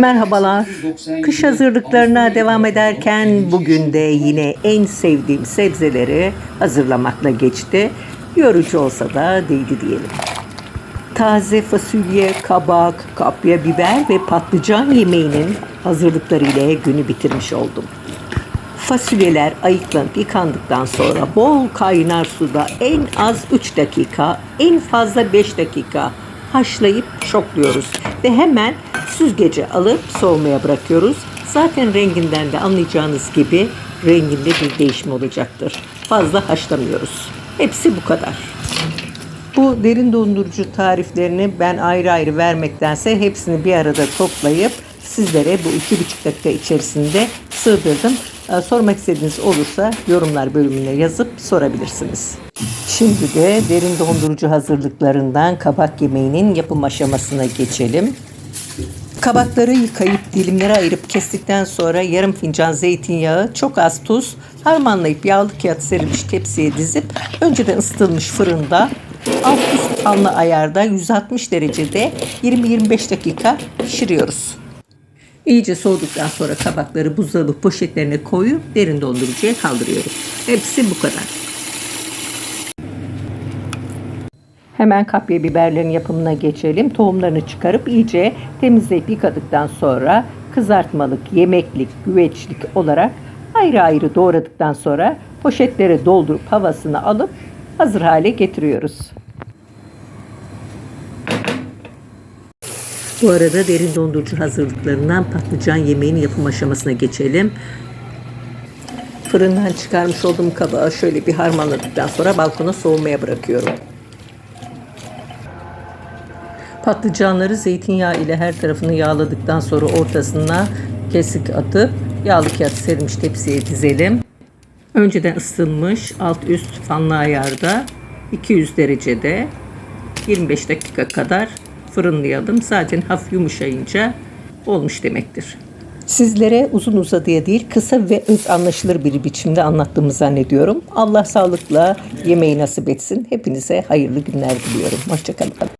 Merhabalar. Kış hazırlıklarına devam ederken bugün de yine en sevdiğim sebzeleri hazırlamakla geçti. Yorucu olsa da değdi diyelim. Taze fasulye, kabak, kapya biber ve patlıcan yemeğinin hazırlıkları ile günü bitirmiş oldum. Fasulyeler ayıklanıp yıkandıktan sonra bol kaynar suda en az 3 dakika, en fazla 5 dakika haşlayıp şokluyoruz. Ve hemen süzgece alıp soğumaya bırakıyoruz. Zaten renginden de anlayacağınız gibi renginde bir değişim olacaktır. Fazla haşlamıyoruz. Hepsi bu kadar. Bu derin dondurucu tariflerini ben ayrı ayrı vermektense hepsini bir arada toplayıp sizlere bu iki buçuk dakika içerisinde sığdırdım. Ee, Sormak istediğiniz olursa yorumlar bölümüne yazıp sorabilirsiniz. Şimdi de derin dondurucu hazırlıklarından kabak yemeğinin yapım aşamasına geçelim. Kabakları yıkayıp dilimlere ayırıp kestikten sonra yarım fincan zeytinyağı, çok az tuz, harmanlayıp yağlı kağıt serilmiş tepsiye dizip önceden ısıtılmış fırında alt üst fanlı ayarda 160 derecede 20-25 dakika pişiriyoruz. İyice soğuduktan sonra kabakları buzdolabı poşetlerine koyup derin dondurucuya kaldırıyoruz. Hepsi bu kadar. Hemen kapya biberlerin yapımına geçelim. Tohumlarını çıkarıp iyice temizleyip yıkadıktan sonra kızartmalık, yemeklik, güveçlik olarak ayrı ayrı doğradıktan sonra poşetlere doldurup havasını alıp hazır hale getiriyoruz. Bu arada derin dondurucu hazırlıklarından patlıcan yemeğinin yapım aşamasına geçelim. Fırından çıkarmış olduğum kabağı şöyle bir harmanladıktan sonra balkona soğumaya bırakıyorum. Patlıcanları zeytinyağı ile her tarafını yağladıktan sonra ortasına kesik atıp yağlı kağıt serilmiş tepsiye dizelim. Önceden ısıtılmış alt üst fanlı ayarda 200 derecede 25 dakika kadar fırınlayalım. Zaten hafif yumuşayınca olmuş demektir. Sizlere uzun uzadıya değil kısa ve öz anlaşılır bir biçimde anlattığımı zannediyorum. Allah sağlıkla yemeği nasip etsin. Hepinize hayırlı günler diliyorum. Hoşçakalın.